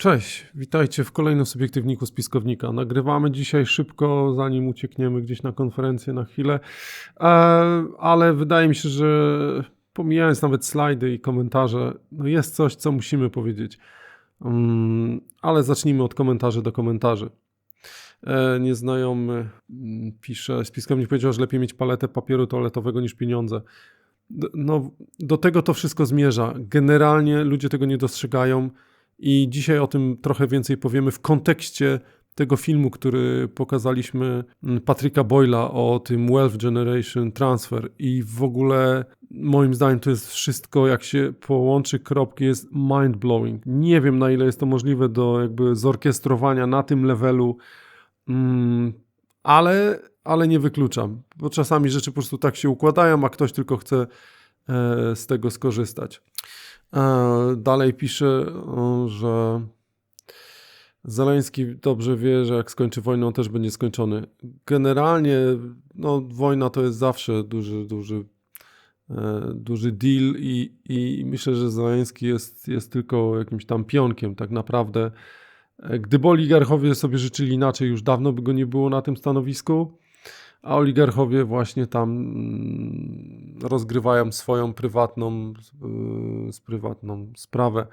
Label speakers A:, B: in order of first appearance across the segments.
A: Cześć, witajcie w kolejnym subiektywniku spiskownika. Nagrywamy dzisiaj szybko, zanim uciekniemy gdzieś na konferencję na chwilę, e, ale wydaje mi się, że pomijając nawet slajdy i komentarze, no jest coś, co musimy powiedzieć. Mm, ale zacznijmy od komentarzy do komentarzy. E, Nieznajomy mm, pisze, spiskownik powiedział, że lepiej mieć paletę papieru toaletowego niż pieniądze. No, do tego to wszystko zmierza. Generalnie ludzie tego nie dostrzegają i dzisiaj o tym trochę więcej powiemy w kontekście tego filmu, który pokazaliśmy mm, Patryka Boyla o tym Wealth Generation Transfer i w ogóle moim zdaniem to jest wszystko, jak się połączy kropki, jest mind-blowing. Nie wiem na ile jest to możliwe do jakby zorkiestrowania na tym levelu, mm, ale, ale nie wykluczam, bo czasami rzeczy po prostu tak się układają, a ktoś tylko chce e, z tego skorzystać. E, Dalej pisze, o, że Zeleński dobrze wie, że jak skończy wojnę, on też będzie skończony. Generalnie, no, wojna to jest zawsze duży, duży, e, duży deal i, i myślę, że Zeleński jest, jest tylko jakimś tam pionkiem. Tak naprawdę, e, gdyby oligarchowie sobie życzyli inaczej, już dawno by go nie było na tym stanowisku a oligarchowie właśnie tam mm, rozgrywają swoją prywatną, z prywatną sprawę.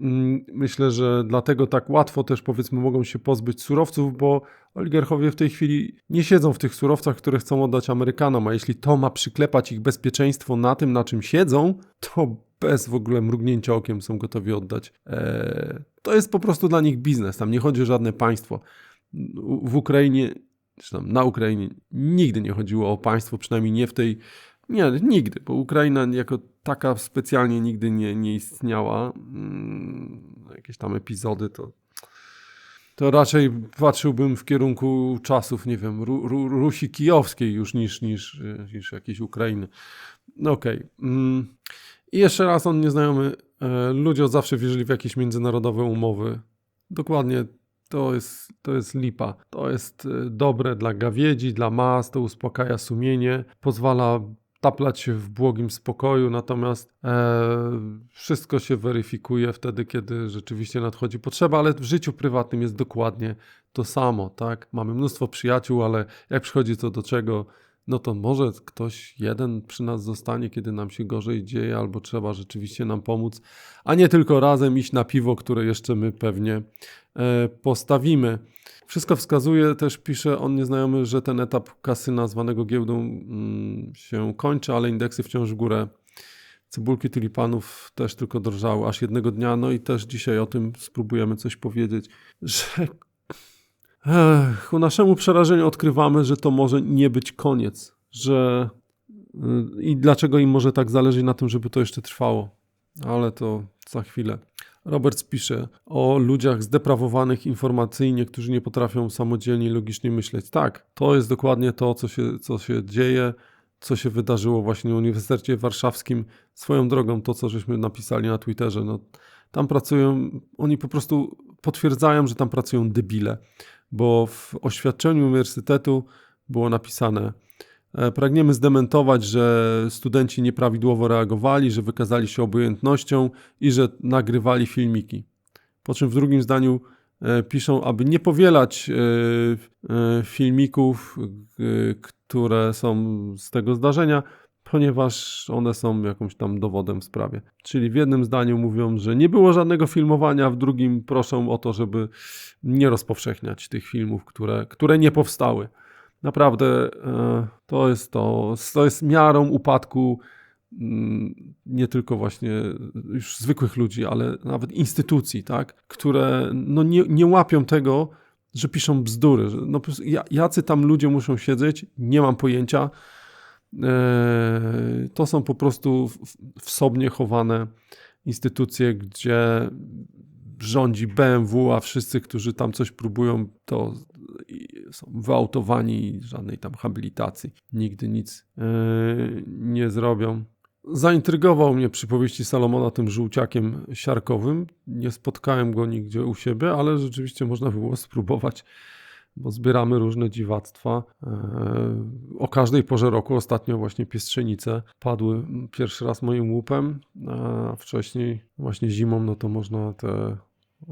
A: Mm, Myślę, że dlatego tak łatwo też powiedzmy mogą się pozbyć surowców, bo oligarchowie w tej chwili nie siedzą w tych surowcach, które chcą oddać Amerykanom, a jeśli to ma przyklepać ich bezpieczeństwo na tym, na czym siedzą, to bez w ogóle mrugnięcia okiem są gotowi oddać. Eee, to jest po prostu dla nich biznes, tam nie chodzi o żadne państwo. W Ukrainie czy tam na Ukrainie nigdy nie chodziło o państwo, przynajmniej nie w tej. Nie, nigdy, bo Ukraina jako taka specjalnie nigdy nie, nie istniała. Mm, Jakieś tam epizody to. To raczej patrzyłbym w kierunku czasów, nie wiem, Ru, Ru, Rusi Kijowskiej już niż, niż, niż jakiejś Ukrainy. No okej. Mm. I jeszcze raz on nieznajomy. e, Ludzie od zawsze wierzyli w jakieś międzynarodowe umowy. Dokładnie to jest, to jest lipa. To jest e, dobre dla gawiedzi, dla mas, to uspokaja sumienie, pozwala taplać się w błogim spokoju, natomiast e, wszystko się weryfikuje wtedy, kiedy rzeczywiście nadchodzi potrzeba, ale w życiu prywatnym jest dokładnie to samo, tak? Mamy mnóstwo przyjaciół, ale jak przychodzi co do czego, no to może ktoś jeden przy nas zostanie, kiedy nam się gorzej dzieje, albo trzeba rzeczywiście nam pomóc, a nie tylko razem iść na piwo, które jeszcze my pewnie e, postawimy. Wszystko wskazuje, też pisze on nieznajomy, że ten etap kasyna zwanego giełdą mm, się kończy, ale indeksy wciąż w górę. Cebulki tulipanów też tylko drżały aż jednego dnia, no i też dzisiaj o tym spróbujemy coś powiedzieć, że Ech, ku naszemu przerażeniu odkrywamy, że to może nie być koniec, że y, i dlaczego im może tak zależy na tym, żeby to jeszcze trwało. Ale to za chwilę. Robert pisze o ludziach zdeprawowanych informacyjnie, którzy nie potrafią samodzielnie i logicznie myśleć. Tak, to jest dokładnie to, co się, co się dzieje, co się wydarzyło właśnie na Uniwersytecie Warszawskim. Swoją drogą, to co żeśmy napisali na Twitterze, no, tam pracują, oni po prostu potwierdzają, że tam pracują debile bo w oświadczeniu uniwersytetu było napisane: e, Pragniemy zdementować, że studenci nieprawidłowo reagowali, że wykazali się obojętnością i że nagrywali filmiki. Po czym w drugim zdaniu e, piszą, aby nie powielać e, filmików, które są z tego zdarzenia, ponieważ one są jakimś tam dowodem w sprawie. Czyli w jednym zdaniu mówią, że nie było żadnego filmowania, w drugim proszą o to, żeby nie rozpowszechniać tych filmów, które, które nie powstały. Naprawdę e, to jest to, to jest miarą upadku mm, nie tylko właśnie już zwykłych ludzi, ale nawet instytucji, tak, które no nie, nie łapią tego, że piszą bzdury. Że no, jacy tam ludzie muszą siedzieć, nie mam pojęcia. To są po prostu w- wsobnie chowane instytucje, gdzie rządzi BMW, a wszyscy, którzy tam coś próbują, to są wyautowani żadnej tam habilitacji. Nigdy nic e, nie zrobią. Zaintrygował mnie przypowieści Salomona tym żółciakiem siarkowym. Nie spotkałem go nigdzie u siebie, ale rzeczywiście można było spróbować bo zbieramy różne dziwactwa. Eee, O każdej porze roku, ostatnio właśnie piestrzenice padły pierwszy raz moim łupem, a wcześniej właśnie zimą, no to można te y,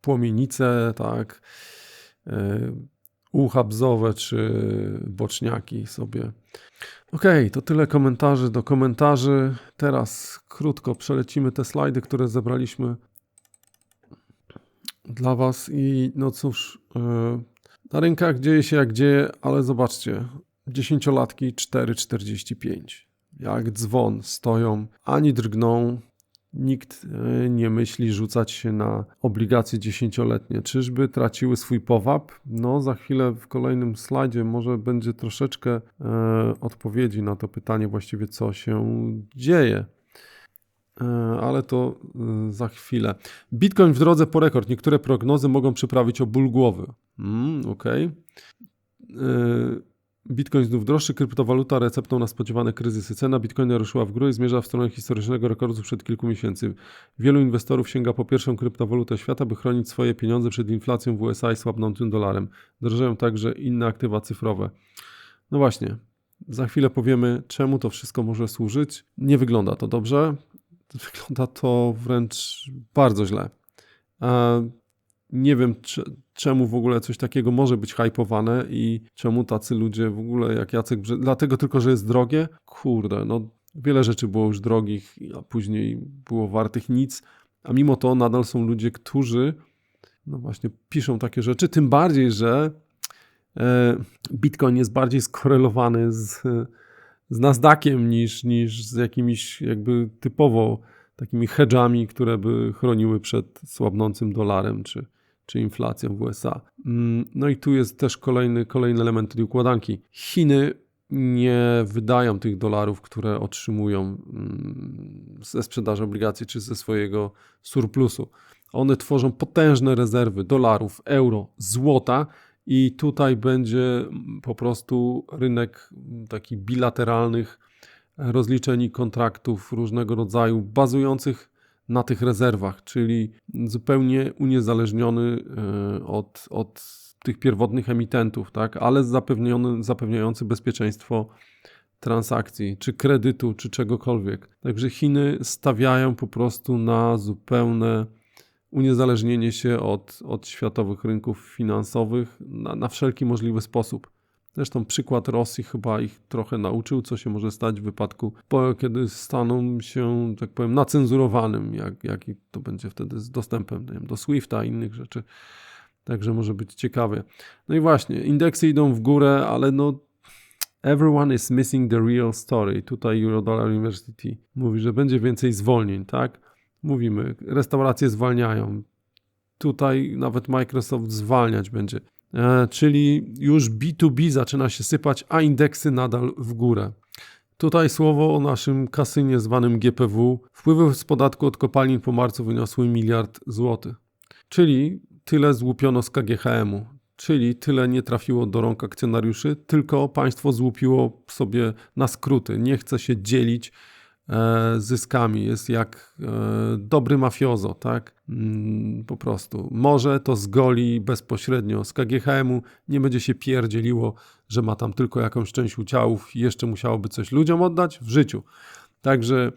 A: płomienice, tak, y, ucha bzowe czy boczniaki sobie. Ok, to tyle komentarzy do komentarzy. Teraz krótko przelecimy te slajdy, które zebraliśmy dla Was. I no cóż, na rynkach dzieje się jak dzieje, ale zobaczcie, dziesięciolatki 4,45. Jak dzwon stoją, ani drgną, Nikt e, nie myśli rzucać się na obligacje dziesięcioletnie. Czyżby traciły swój powab? No, za chwilę w kolejnym slajdzie może będzie troszeczkę e, odpowiedzi na to pytanie, właściwie co się dzieje. E, ale to e, za chwilę. Bitcoin w drodze po rekord. Niektóre prognozy mogą przyprawić o ból głowy. Mm, Okej. Okay. E, Bitcoin znów droższy, kryptowaluta receptą na spodziewane kryzysy. Cena Bitcoina ruszyła w górę i zmierza w stronę historycznego rekordu sprzed kilku miesięcy. Wielu inwestorów sięga po pierwszą kryptowalutę świata, by chronić swoje pieniądze przed inflacją w USA i słabnącym dolarem. Drożeją także inne aktywa cyfrowe. No właśnie, za chwilę powiemy, czemu to wszystko może służyć. Nie wygląda to dobrze. Wygląda to wręcz bardzo źle. Nie wiem, czemu w ogóle coś takiego może być hypowane i czemu tacy ludzie w ogóle jak Jacek, dlatego tylko, że jest drogie? Kurde, no wiele rzeczy było już drogich, a później było wartych nic, a mimo to nadal są ludzie, którzy no właśnie piszą takie rzeczy, tym bardziej, że e, Bitcoin jest bardziej skorelowany z, z Nasdaqiem niż, niż z jakimiś jakby typowo takimi hedżami, które by chroniły przed słabnącym dolarem czy, czy inflacją w USA. Mm, no i tu jest też kolejny, kolejny element tej układanki. Chiny nie wydają tych dolarów, które otrzymują mm, ze sprzedaży obligacji czy ze swojego surplusu. One tworzą potężne rezerwy dolarów, euro, złota i tutaj będzie po prostu rynek taki bilateralnych rozliczeń kontraktów różnego rodzaju bazujących na tych rezerwach, czyli zupełnie uniezależniony e, od, od tych pierwotnych emitentów, tak? ale zapewniony, zapewniający bezpieczeństwo transakcji, czy kredytu, czy czegokolwiek. Także Chiny stawiają po prostu na zupełne uniezależnienie się od, od światowych rynków finansowych na, na wszelki możliwy sposób. Zresztą przykład Rosji chyba ich trochę nauczył, co się może stać w wypadku, kiedy staną się, tak powiem, nacenzurowanym, jak, jaki to będzie wtedy z dostępem wiem, do Swifta i innych rzeczy. Także może być ciekawie. No i właśnie, indeksy idą w górę, ale no everyone is missing the real story. Tutaj Eurodollar University mówi, że będzie więcej zwolnień, tak? Mówimy, restauracje zwalniają. Tutaj nawet Microsoft zwalniać będzie. E, czyli już B2B zaczyna się sypać, a indeksy nadal w górę. Tutaj słowo o naszym kasynie zwanym GPW. Wpływy z podatku od kopalin po marcu wyniosły miliard złotych. Czyli tyle złupiono z KGHM-u. Czyli tyle nie trafiło do rąk akcjonariuszy, tylko państwo złupiło sobie na skróty. Nie chce się dzielić zyskami, jest jak e, dobry mafiozo, tak? Mm, po prostu. Może to zgoli bezpośrednio z KGHM-u, nie będzie się pierdzieliło, że ma tam tylko jakąś część udziałów i jeszcze musiałoby coś ludziom oddać w życiu. Także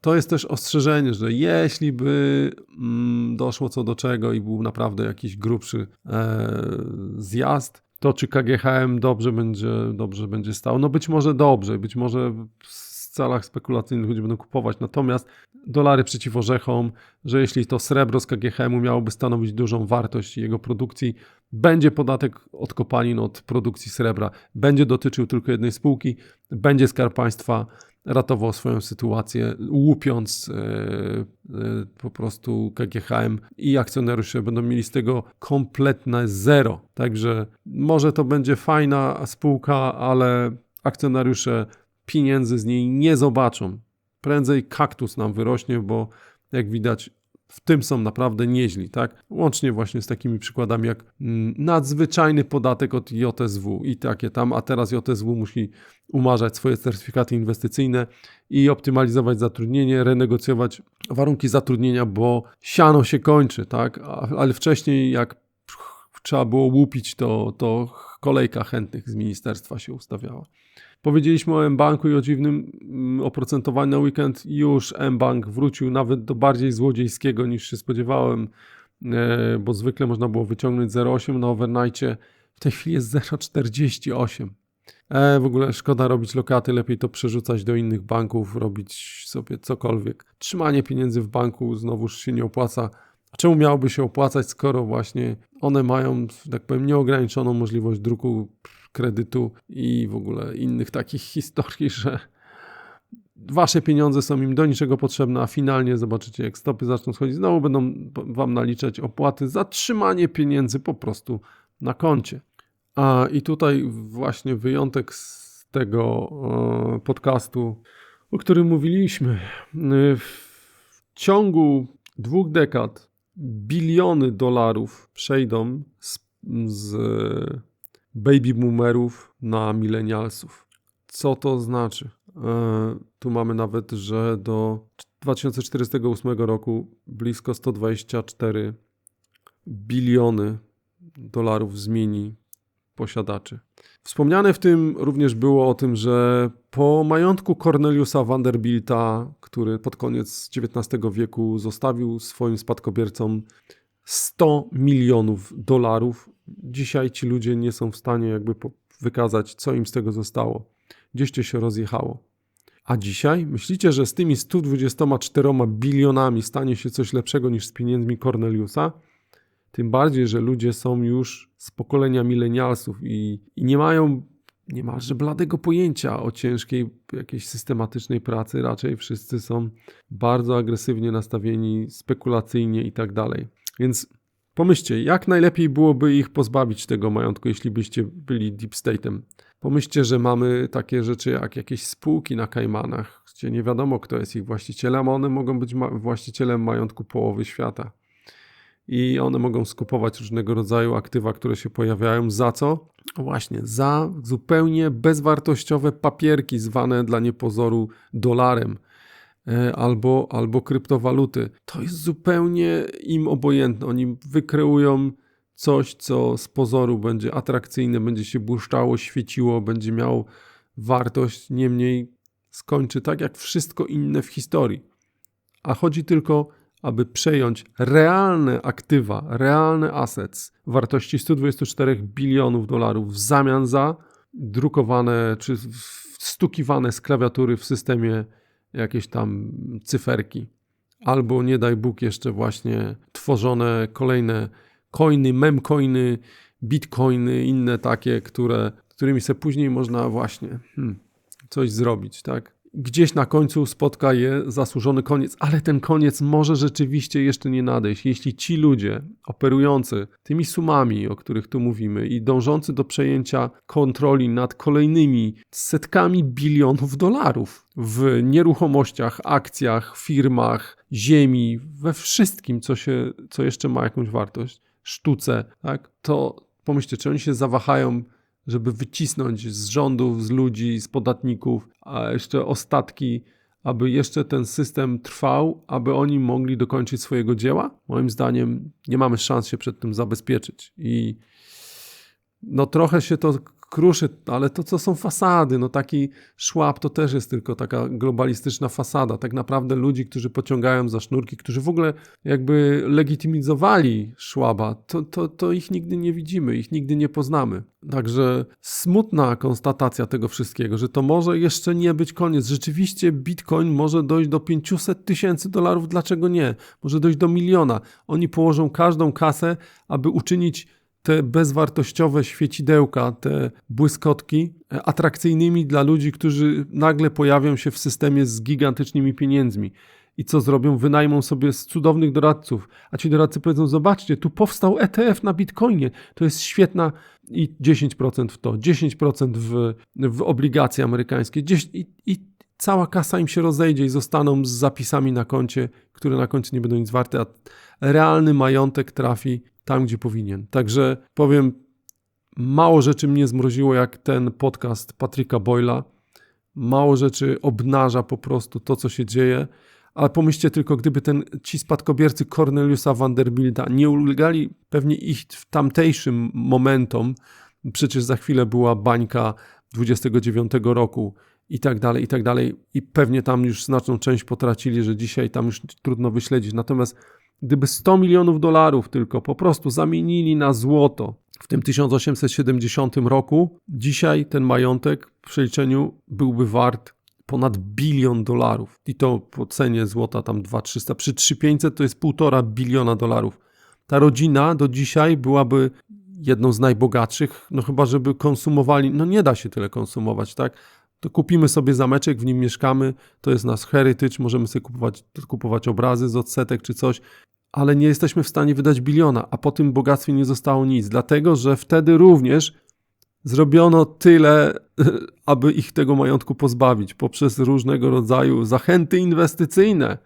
A: to jest też ostrzeżenie, że jeśli by mm, doszło co do czego i był naprawdę jakiś grubszy e, zjazd, to czy KGHM dobrze będzie, dobrze będzie stał? No być może dobrze, być może celach spekulacyjnych ludzie będą kupować. Natomiast dolary przeciw orzechom, że jeśli to srebro z KGHM-u miałoby stanowić dużą wartość jego produkcji, będzie podatek od kopalin od produkcji srebra, będzie dotyczył tylko jednej spółki, będzie Skarb Państwa ratował swoją sytuację, łupiąc yy, yy, po prostu KGHM i akcjonariusze będą mieli z tego kompletne zero. Także może to będzie fajna spółka, ale akcjonariusze pieniędzy z niej nie zobaczą. Prędzej kaktus nam wyrośnie, bo jak widać, w tym są naprawdę nieźli, tak? Łącznie właśnie z takimi przykładami jak mm, nadzwyczajny podatek od JSW i takie tam, a teraz JSW musi umarzać swoje certyfikaty inwestycyjne i optymalizować zatrudnienie, renegocjować warunki zatrudnienia, bo siano się kończy, tak? Ale wcześniej jak trzeba było łupić, to, to kolejka chętnych z ministerstwa się ustawiała. Powiedzieliśmy o mBanku i o dziwnym mm, oprocentowaniu na weekend. Już mBank wrócił nawet do bardziej złodziejskiego niż się spodziewałem. e, bo zwykle można było wyciągnąć 0,8 na overnightie, w tej chwili jest 0,48. E, w ogóle szkoda robić lokaty, lepiej to przerzucać do innych banków, robić sobie cokolwiek. Trzymanie pieniędzy w banku znowuż się nie opłaca. Czemu miałoby się opłacać, skoro właśnie one mają, tak powiem, nieograniczoną możliwość druku kredytu i w ogóle innych takich historii, że wasze pieniądze są im do niczego potrzebne, a finalnie zobaczycie, jak stopy zaczną schodzić, znowu będą wam naliczać opłaty za trzymanie pieniędzy po prostu na koncie. A i tutaj właśnie wyjątek z tego e, podcastu, o którym mówiliśmy. W ciągu dwóch dekad biliony dolarów przejdą z, z baby boomerów na milenialsów. Co to znaczy? E, tu mamy nawet, że do 2048 roku blisko 124 biliony dolarów zmieni posiadaczy. Wspomniane w tym również było o tym, że po majątku Corneliusa Vanderbilta, który pod koniec XIX wieku zostawił swoim spadkobiercom 100 milionów dolarów, dzisiaj ci ludzie nie są w stanie jakby wykazać, co im z tego zostało. Gdzieś to się rozjechało. A dzisiaj myślicie, że z tymi 124 bilionami stanie się coś lepszego niż z pieniędzmi Corneliusa? Tym bardziej, że ludzie są już z pokolenia milenialsów i, i nie mają niemalże bladego pojęcia o ciężkiej, jakiejś systematycznej pracy. Raczej wszyscy są bardzo agresywnie nastawieni, spekulacyjnie i tak dalej. Więc pomyślcie, jak najlepiej byłoby ich pozbawić tego majątku, jeśli byście byli deep state'em. Pomyślcie, że mamy takie rzeczy jak jakieś spółki na Kajmanach, gdzie nie wiadomo, kto jest ich właścicielem, a one mogą być ma właścicielem majątku połowy świata i one mogą skupować różnego rodzaju aktywa, które się pojawiają. Za co? Właśnie, za zupełnie bezwartościowe papierki zwane dla niepozoru dolarem albo, albo kryptowaluty. To jest zupełnie im obojętne. Oni wykreują coś, co z pozoru będzie atrakcyjne, będzie się błyszczało, świeciło, będzie miało wartość, niemniej skończy tak jak wszystko inne w historii. A chodzi tylko aby przejąć realne aktywa, realne assets wartości 124 bilionów dolarów w zamian za drukowane czy stukiwane z klawiatury w systemie jakieś tam cyferki. Albo nie daj Bóg jeszcze właśnie tworzone kolejne coiny, memcoiny, bitcoiny, inne takie, które, którymi se później można właśnie hmm, coś zrobić, tak? Gdzieś na końcu spotka je zasłużony koniec, ale ten koniec może rzeczywiście jeszcze nie nadejść. Jeśli ci ludzie operujący tymi sumami, o których tu mówimy, i dążący do przejęcia kontroli nad kolejnymi setkami bilionów dolarów w nieruchomościach, akcjach, firmach, ziemi, we wszystkim, co, się, co jeszcze ma jakąś wartość, sztuce, tak, to pomyślcie, czy oni się zawahają żeby wycisnąć z rządów, z ludzi, z podatników, a jeszcze ostatki, aby jeszcze ten system trwał, aby oni mogli dokończyć swojego dzieła? Moim zdaniem nie mamy szans się przed tym zabezpieczyć. I no trochę się to kruszy, ale to co są fasady, no taki szłap to też jest tylko taka globalistyczna fasada. Tak naprawdę ludzi, którzy pociągają za sznurki, którzy w ogóle jakby legitymizowali szłaba, to, to, to ich nigdy nie widzimy, ich nigdy nie poznamy. Także smutna konstatacja tego wszystkiego, że to może jeszcze nie być koniec. Rzeczywiście Bitcoin może dojść do 500 tysięcy dolarów, dlaczego nie? Może dojść do miliona. Oni położą każdą kasę, aby uczynić te bezwartościowe świecidełka, te błyskotki e, atrakcyjnymi dla ludzi, którzy nagle pojawią się w systemie z gigantycznymi pieniędzmi. I co zrobią? Wynajmą sobie z cudownych doradców, a ci doradcy powiedzą: Zobaczcie, tu powstał ETF na bitcoinie, to jest świetna i 10% w to, 10% w, w obligacje amerykańskie, i, i cała kasa im się rozejdzie i zostaną z zapisami na koncie, które na końcu nie będą nic warte, a realny majątek trafi tam, gdzie powinien. Także powiem, mało rzeczy mnie zmroziło, jak ten podcast Patryka Boyla. Mało rzeczy obnaża po prostu to, co się dzieje. Ale pomyślcie tylko, gdyby ten, ci spadkobiercy Corneliusa Vanderbilta nie ulegali pewnie ich w tamtejszym momentom, przecież za chwilę była bańka 29 roku i tak dalej, i tak dalej, i pewnie tam już znaczną część potracili, że dzisiaj tam już trudno wyśledzić. Natomiast Gdyby 100 milionów dolarów tylko po prostu zamienili na złoto w tym 1870 roku, dzisiaj ten majątek w przeliczeniu byłby wart ponad bilion dolarów. I to po cenie złota tam 2300, przy 3500 to jest 1,5 biliona dolarów. Ta rodzina do dzisiaj byłaby jedną z najbogatszych, no chyba żeby konsumowali, no nie da się tyle konsumować, tak? To kupimy sobie zameczek, w nim mieszkamy, to jest nasz heritage, możemy sobie kupować, kupować obrazy z odsetek czy coś, ale nie jesteśmy w stanie wydać biliona, a po tym bogactwie nie zostało nic, dlatego że wtedy również zrobiono tyle, aby ich tego majątku pozbawić. Poprzez różnego rodzaju zachęty inwestycyjne.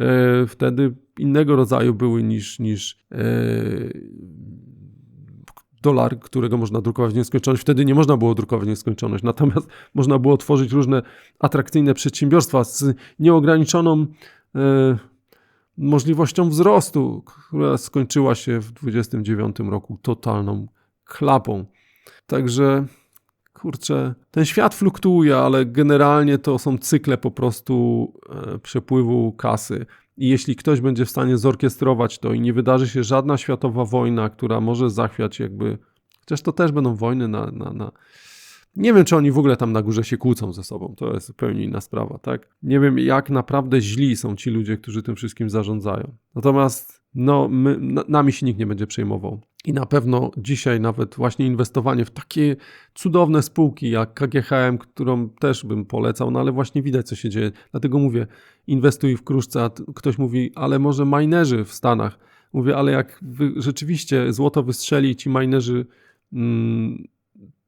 A: E, Wtedy innego rodzaju były niż, niż e, dolar, którego można drukować w nieskończoność. Wtedy nie można było drukować w nieskończoność, natomiast można było tworzyć różne atrakcyjne przedsiębiorstwa z nieograniczoną e, możliwością wzrostu, która skończyła się w 29 roku totalną klapą. Także kurczę, ten świat fluktuuje, ale generalnie to są cykle po prostu e, przepływu kasy. I jeśli ktoś będzie w stanie zorkiestrować to i nie wydarzy się żadna światowa wojna, która może zachwiać jakby, chociaż to też będą wojny na, na, na nie wiem, czy oni w ogóle tam na górze się kłócą ze sobą. To jest zupełnie inna sprawa, tak? Nie wiem, jak naprawdę źli są ci ludzie, którzy tym wszystkim zarządzają. Natomiast, no, my, na, nami się nikt nie będzie przejmował. I na pewno dzisiaj nawet właśnie inwestowanie w takie cudowne spółki jak KGHM, którą też bym polecał, no ale właśnie widać, co się dzieje. Dlatego mówię, inwestuj w kruszce, a ktoś mówi, ale może minerzy w Stanach. Mówię, ale jak rzeczywiście złoto wystrzeli, ci minerzy... Mm,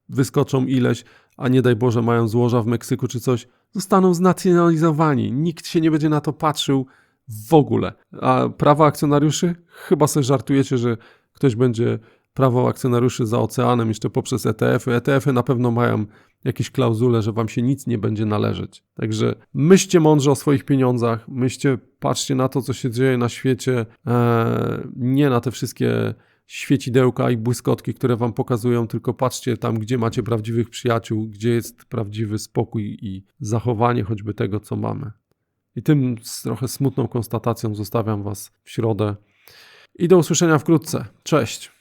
A: wyskoczą ileś, a nie daj Boże mają złoża w Meksyku czy coś, zostaną znacjonalizowani. Nikt się nie będzie na to patrzył w ogóle. A prawa akcjonariuszy? Chyba sobie żartujecie, że ktoś będzie prawo akcjonariuszy za oceanem jeszcze poprzez ETF-y. ETF-y na pewno mają jakieś klauzule, że wam się nic nie będzie należeć. Także myślcie mądrze o swoich pieniądzach, myślcie, patrzcie na to, co się dzieje na świecie, eee, nie na te wszystkie świecidełka i błyskotki, które wam pokazują, tylko patrzcie tam, gdzie macie prawdziwych przyjaciół, gdzie jest prawdziwy spokój i zachowanie choćby tego, co mamy. I tym trochę smutną konstatacją zostawiam was w środę. I do usłyszenia wkrótce. Cześć!